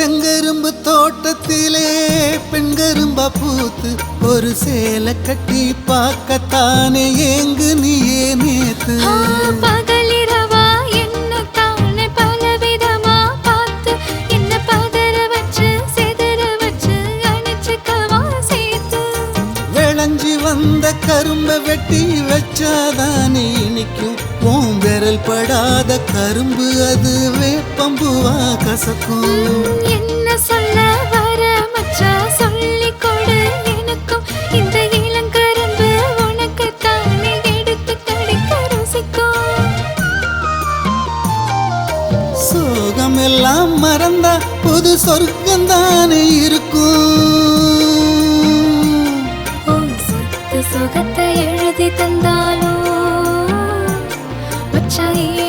செங்கரும்பு தோட்டத்திலே பெண்கரும்பா பூத்து ஒரு சேலை கட்டி பார்க்கத்தானே ஏங்கு நீயே நேத்து. வந்த கரும்பை வெட்டி வச்சாதானே இனிக்கும் விரல் படாத கரும்பு அது வேப்பம்புவா கசக்கும். என்ன சொல்ல வர மச்சா? சொல்லிக் கொடு எனக்கும். இந்த இளங்கரும்பு உனக்கு தானே எடுத்து கடிக்க ருசிக்கும். சோகம் எல்லாம் மறந்தா புது சொர்க்கம் தானே இருக்கும். சொத்து சுகத்தை எழுதி தந்தாலும் 下一